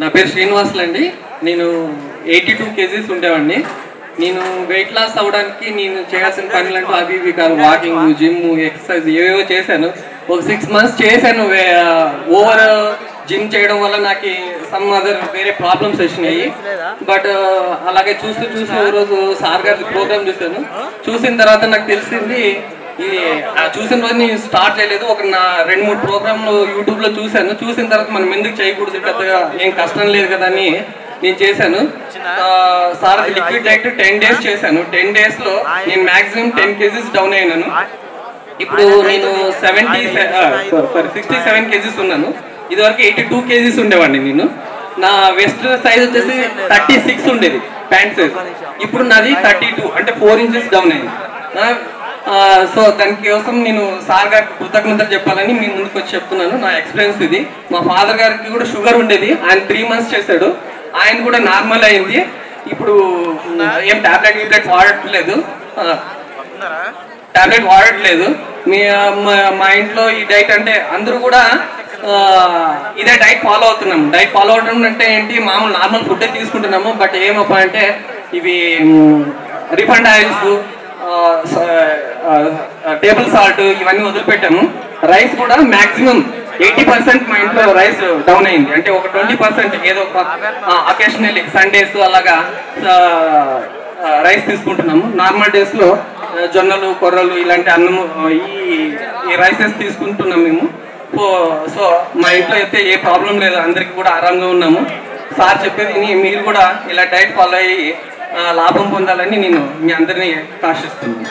నా పేరు శ్రీనివాసులు అండి నేను ఎయిటీ టూ కేజీస్ ఉండేవాడిని. నేను వెయిట్ లాస్ అవ్వడానికి నేను చేయాల్సిన పనులంటూ అవి ఇవి కాదు. వాకింగ్ జిమ్ ఎక్సర్సైజ్ ఏవేవో చేశాను. ఒక సిక్స్ మంత్స్ చేశాను. ఓవర్ జిమ్ చేయడం వల్ల నాకు సమ్ అదర్ వేరే ప్రాబ్లమ్స్ వచ్చినాయి. బట్ అలాగే చూస్తూ చూస్తూ ఓ రోజు సార్ గారి ప్రోగ్రామ్ చూశాను. చూసిన తర్వాత నాకు తెలిసింది ఇది చూసిన రోజు నేను స్టార్ట్ చేయలేదు. ఒక నా రెండు మూడు ప్రోగ్రాంలు యూట్యూబ్లో చూశాను. చూసిన తర్వాత మనం ఎందుకు చేయకూడదు? పెద్దగా ఏం కష్టం లేదు కదా అని నేను చేశాను. Sir liquid diet ten days చేశాను. టెన్ డేస్లో నేను మాక్సిమం టెన్ కేజీస్ డౌన్ అయినాను. ఇప్పుడు నేను seventy sorry sixty seven kgs ఉన్నాను. ఇదివరకు ఎయిటీ టూ కేజీస్ ఉండేవాడిని నేను. నా వెస్ట్ సైజ్ వచ్చేసి థర్టీ సిక్స్ ఉండేది ప్యాంట్ సైజ్ ఇప్పుడు నాది థర్టీ టూ అంటే ఫోర్ ఇంచెస్ డౌన్ అయింది. సో దానికోసం నేను సార్ గారికి కృతజ్ఞతలు చెప్పాలని మీ ముందుకు వచ్చి చెప్తున్నాను నా ఎక్స్పీరియన్స్ ఇది. మా ఫాదర్ గారికి కూడా షుగర్ ఉండేది ఆయన త్రీ మంత్స్ చేశాడు. ఆయన కూడా నార్మల్ అయింది. ఇప్పుడు ఏం టాబ్లెట్ గిబ్లెట్ వాడట్లేదు. టాబ్లెట్ వాడట్లేదు. మీ మా- ఇంట్లో ఈ డైట్ అంటే అందరూ కూడా ఇదే డైట్ ఫాలో అవుతున్నాం. డైట్ ఫాలో అవడం అంటే ఏంటి? మామూలు నార్మల్ ఫుడ్ తీసుకుంటున్నాము బట్ ఏమప్పా అంటే ఇవి రిఫండ్ ఆయిల్స్ టేబుల్ సాల్ట్ ఇవన్నీ వదిలిపెట్టాము. రైస్ కూడా మాక్సిమం ఎయిటీ పర్సెంట్ మా ఇంట్లో రైస్ డౌన్ అయింది. అంటే ఒక ట్వంటీ పర్సెంట్ ఏదో ఒక అకేషనల్లీ సండేస్ అలాగా రైస్ తీసుకుంటున్నాము. నార్మల్ డేస్లో జొన్నలు కొర్రలు ఇలాంటి అన్నము ఈ ఈ రైసెస్ తీసుకుంటున్నాం మేము. సో సో మా ఇంట్లో అయితే ఏ ప్రాబ్లం లేదు. అందరికీ కూడా ఆరాంగా ఉన్నాము. సార్ చెప్పేది మీరు కూడా ఇలా డైట్ ఫాలో అయ్యి లాభం పొందాలని నేను మీ అందరినీ ఆశిస్తున్నాను.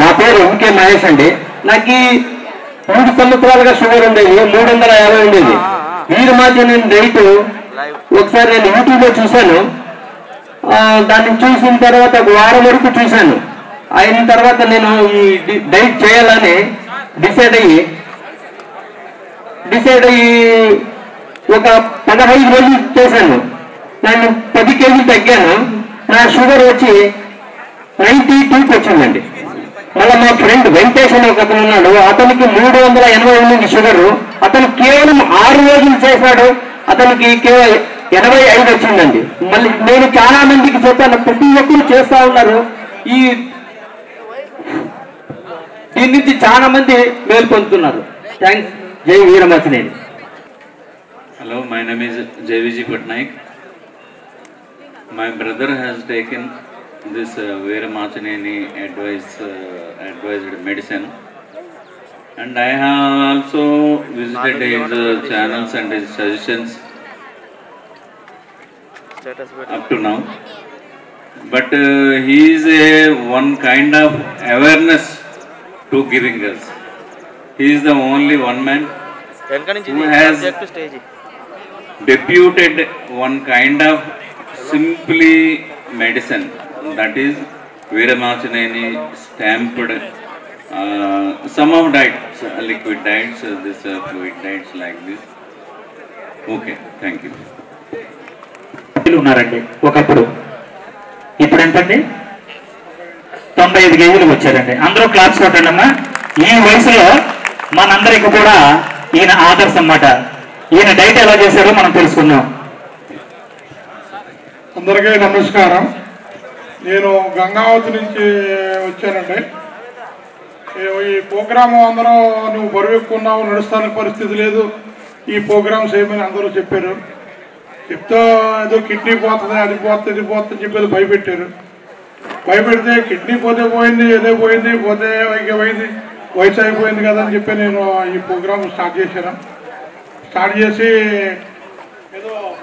నా పేరు ఎంకే మహేష్ అండి. నాకు ఈ మూడు సంవత్సరాలుగా షుగర్ ఉండేది మూడు వందల యాభై ఉండేది. వీరు మాత్రం నేను డైట్ ఒకసారి నేను యూట్యూబ్లో చూశాను దాన్ని చూసిన తర్వాత ఒక వారం వరకు చూశాను. అయిన తర్వాత నేను ఈ డైట్ చేయాలని డిసైడ్ అయ్యి డిసైడ్ అయ్యి ఒక పదహైదు రోజులు చేశాను. నేను పది కేజీలు తగ్గాను. నా షుగర్ వచ్చి నైన్టీ టూకి వచ్చిందండి. మళ్ళీ మా ఫ్రెండ్ వెంకటేష్ అని ఒక ఉన్నాడు. అతనికి మూడు వందల ఎనభై ఉంది షుగర్. అతను కేవలం ఆరు రోజులు చేశాడు. అతనికి కేవలం ఎనభై ఐదు వచ్చిందండి. మళ్ళీ నేను చాలా మందికి చెప్పాను ప్రతి ఒక్కరు చేస్తా ఉన్నారు. ఈ దీని నుంచి చాలా మంది మేలు పొందుతున్నారు. Thanks Jai Veeramachineni hello my name is Jaiviji Patnaik my brother has taken this uh, much advised, uh, advised medicine. And I have also visited his uh, channels and his suggestions up to now. But uh, he is a one kind of awareness to giving us. He is the only one man who has deputed one kind of simply medicine that is Veeramachaneni stamped uh, some of diets, uh, liquid diets, uh, this uh, fluid diets like this. Okay, thank you. కేజీలు ఉన్నారండి ఒకప్పుడు. ఇప్పుడు ఎంతండి తొంభై ఐదు కేజీలకు వచ్చారండి. అందరూ claps కొట్టండి అమ్మా. ఈ వయసులో మనందరికి కూడా ఈయన ఆదర్శం అన్నమాట. ఈయన డైట్ ఎలా చేశారో మనం తెలుసుకుందాం. అందరికీ నమస్కారం. నేను గంగావతి నుంచి వచ్చానండి. ఈ- ప్రోగ్రాం ప్రోగ్రామ్ అందరూ నువ్వు బరువు ఎక్కువ నడుస్తానికి పరిస్థితి లేదు. ఈ ప్రోగ్రామ్స్ చేయమని అందరూ చెప్పారు. చెప్తే ఏదో కిడ్నీ పోతుంది అది పోతుంది ఇది పోతుంది చెప్పేది భయపెట్టారు. భయపెడితే కిడ్నీ పోతే పోయింది ఏదో పోయింది పోతే ఇక పోయింది వయసు అయిపోయింది కదా అని చెప్పి నేను ఈ ప్రోగ్రామ్ స్టార్ట్ చేశాను. స్టార్ట్ చేసి ఏదో